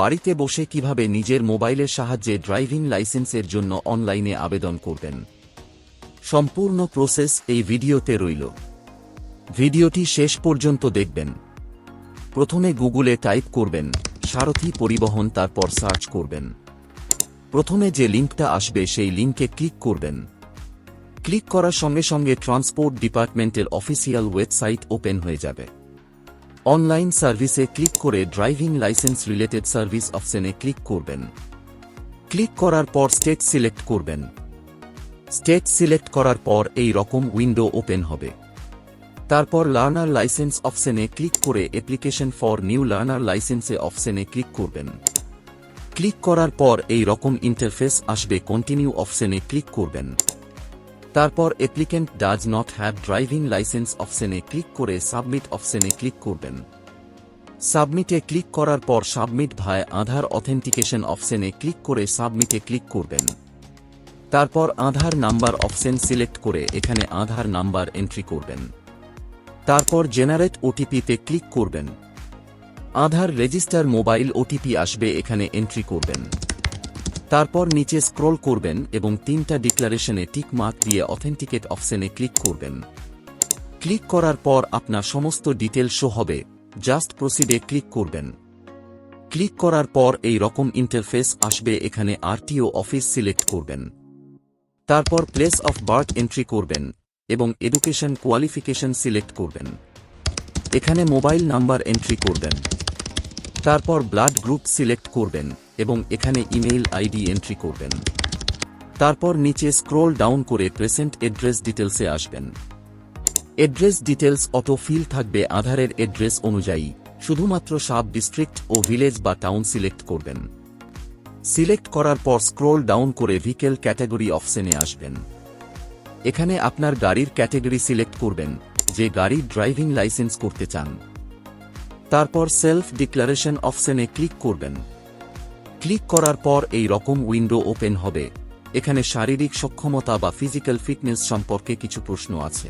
বাড়িতে বসে কীভাবে নিজের মোবাইলের সাহায্যে ড্রাইভিং লাইসেন্সের জন্য অনলাইনে আবেদন করবেন। সম্পূর্ণ প্রসেস এই ভিডিওতে রইল। ভিডিওটি শেষ পর্যন্ত দেখবেন। প্রথমে গুগলে টাইপ করবেন, সারথি পরিবহন তারপর সার্চ করবেন। প্রথমে যে লিঙ্কটা আসবে সেই লিঙ্কে ক্লিক করবেন। ক্লিক করার সঙ্গে সঙ্গে ট্রান্সপোর্ট ডিপার্টমেন্টের অফিসিয়াল ওয়েবসাইট ওপেন হয়ে যাবে। অনলাইন সার্ভিসে ক্লিক করে ড্রাইভিং লাইসেন্স রিলেটেড সার্ভিস অপশনে ক্লিক করবেন। ক্লিক করার পর স্টেট সিলেক্ট করবেন। স্টেট সিলেক্ট করার পর এই রকম উইন্ডো ওপেন হবে। তারপর লার্নার লাইসেন্স অপশনে ক্লিক করে অ্যাপ্লিকেশন ফর নিউ লার্নার লাইসেন্সে অপশনে ক্লিক করবেন। ক্লিক করার পর এই রকম ইন্টারফেস আসবে কন্টিনিউ অপশনে ক্লিক করবেন। তারপর applicant does not have driving licence অপশনে ক্লিক করে সাবমিট অপশনে ক্লিক করবেন। সাবমিটে ক্লিক করার পর সাবমিট ভায় আধার অথেন্টিকেশন অপশনে ক্লিক করে সাবমিটে ক্লিক করবেন। তারপর আধার নাম্বার অপশন সিলেক্ট করে এখানে আধার নাম্বার এন্ট্রি করবেন। তারপর জেনারেট ওটিপিতে ক্লিক করবেন। আধার রেজিস্টার মোবাইল ওটিপি আসবে এখানে এন্ট্রি করবেন। তারপর নিচে স্ক্রল করবেন এবং তিনটা ডিক্লারেশনে টিক মার্ক দিয়ে অথেন্টিকেট অপশনে ক্লিক করবেন। ক্লিক করার পর আপনার সমস্ত ডিটেল শো হবে, জাস্ট প্রসিডে ক্লিক করবেন। ক্লিক করার পর এই রকম ইন্টারফেস আসবে এখানে আরটিও অফিস সিলেক্ট করবেন। তারপর প্লেস অফ বার্থ এন্ট্রি করবেন এবং এডুকেশন কোয়ালিফিকেশন সিলেক্ট করবেন। এখানে মোবাইল নাম্বার এন্ট্রি করবেন। তারপর ব্লাড গ্রুপ সিলেক্ট করবেন। এবং এখানে ইমেইল আইডি এন্ট্রি করবেন। তারপর নিচে স্ক্রোল ডাউন করে প্রেসেন্ট এড্রেস ডিটেলসে আসবেন। এড্রেস ডিটেলস অটো ফিল থাকবে আধারের এড্রেস অনুযায়ী, শুধুমাত্র সাব ডিস্ট্রিক্ট ও ভিলেজ বা টাউন সিলেক্ট করবেন। সিলেক্ট করার পর স্ক্রোল ডাউন করে ভিকেল ক্যাটাগরি অপশনে আসবেন। এখানে আপনার গাড়ির ক্যাটাগরি সিলেক্ট করবেন, যে গাড়ির ড্রাইভিং লাইসেন্স করতে চান। তারপর সেলফ ডিক্লারেশন অপশনে ক্লিক করবেন। ক্লিক করার পর এই রকম উইন্ডো ওপেন হবে। এখানে শারীরিক সক্ষমতা বা ফিজিক্যাল ফিটনেস সম্পর্কে কিছু প্রশ্ন আছে।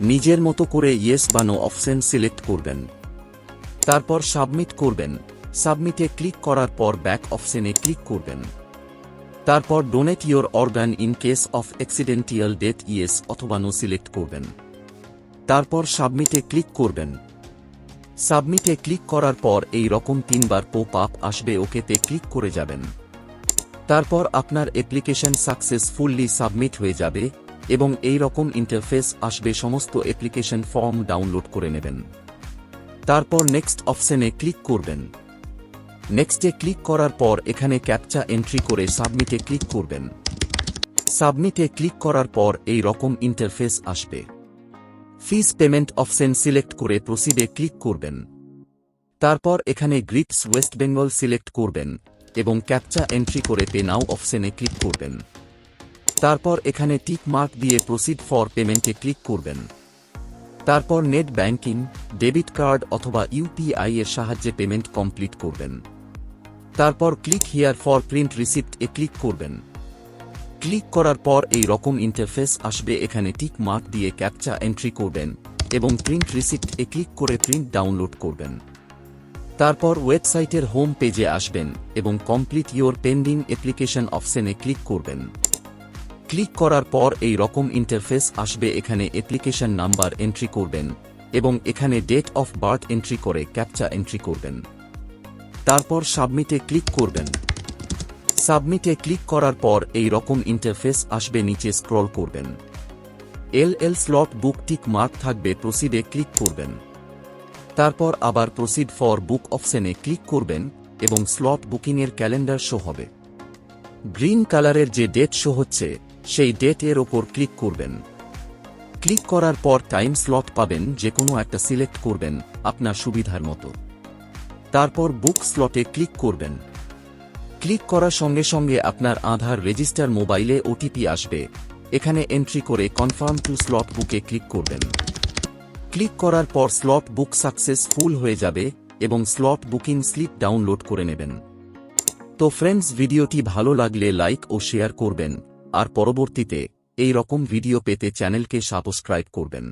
নিজের মতো করে ইয়েস বা নো অপশন সিলেক্ট করবেন। তারপর সাবমিট করবেন। সাবমিটে ক্লিক করার পর ব্যাক অপশনে ক্লিক করবেন। তারপর donate your organ in case of accidental death yes অথবা নো সিলেক্ট করবেন। তারপর সাবমিটে ক্লিক করবেন। সাবমিটে ক্লিক করার পর এই রকম তিনবার পোপ আপ আসবে, ওকেতে ক্লিক করে যাবেন। তারপর আপনার অ্যাপ্লিকেশন সাকসেসফুললি সাবমিট হয়ে যাবে এবং এই রকম ইন্টারফেস আসবে, সমস্ত অ্যাপ্লিকেশন ফর্ম ডাউনলোড করে নেবেন। তারপর নেক্সট অপশনে ক্লিক করবেন। নেক্সটে ক্লিক করার পর এখানে ক্যাপচা এন্ট্রি করে সাবমিটে ক্লিক করবেন। সাবমিটে ক্লিক করার পর এই রকম ইন্টারফেস আসবে। ফিস পেমেন্ট অপশন সিলেক্ট করে প্রসিডে ক্লিক করবেন। তারপর এখানে গ্রিপস ওয়েস্ট বেঙ্গল সিলেক্ট করবেন এবং ক্যাপচা এন্ট্রি করে পে নাও অপশনে ক্লিক করবেন। তারপর এখানে টিক মার্ক দিয়ে প্রসিড ফর পেমেন্টে ক্লিক করবেন। তারপর নেট ব্যাংকিং ডেবিট কার্ড অথবা ইউপিআই এর সাহায্যে পেমেন্ট কমপ্লিট করবেন। তারপর click here for print receipt A click করবেন। ক্লিক করার পর এই রকম ইন্টারফেস আসবে এখানে টিক মার্ক দিয়ে ক্যাপচা এন্ট্রি করবেন এবং প্রিন্ট রিসিপ্ট এ ক্লিক করে প্রিন্ট ডাউনলোড করবেন। তারপর ওয়েবসাইটের হোম পেজে আসবেন এবং কমপ্লিট ইয়োর পেন্ডিং অ্যাপ্লিকেশন অপশনে ক্লিক করবেন। ক্লিক করার পর এই রকম ইন্টারফেস আসবে এখানে অ্যাপ্লিকেশন নাম্বার এন্ট্রি করবেন এবং এখানে ডেট অফ বার্থ এন্ট্রি করে ক্যাপচা এন্ট্রি করবেন। তারপর সাবমিটে ক্লিক করবেন। সাবমিটে ক্লিক করার পর এই রকম ইন্টারফেস আসবে নিচে স্ক্রল করবেন। L L slot book tick mark থাকবে প্রসিডে ক্লিক করবেন। তারপর আবার প্রসিড ফর বুক অপশনে ক্লিক করবেন এবং স্লট বুকিংয়ের ক্যালেন্ডার শো হবে। গ্রিন কালারের যে ডেট শো হচ্ছে, সেই ডেট এর ওপর ক্লিক করবেন। ক্লিক করার পর টাইম স্লট পাবেন যে কোনো একটা সিলেক্ট করবেন, আপনার সুবিধার মতো। তারপর বুক স্লটে ক্লিক করবেন। ক্লিক করার সঙ্গে সঙ্গে আপনার আধার রেজিস্টার মোবাইলে ওটিপি আসবে। এখানে এন্ট্রি করে কনফার্ম টু স্লট বুকে ক্লিক করবেন। ক্লিক করার পর স্লট বুক সাকসেসফুল হয়ে যাবে এবং স্লট বুকিং স্লিপ ডাউনলোড করে নেবেন। তো ফ্রেন্ডস ভিডিওটি ভালো লাগলে লাইক ও শেয়ার করবেন। আর পরবর্তীতে এই রকম ভিডিও পেতে চ্যানেলকে সাবস্ক্রাইব করবেন।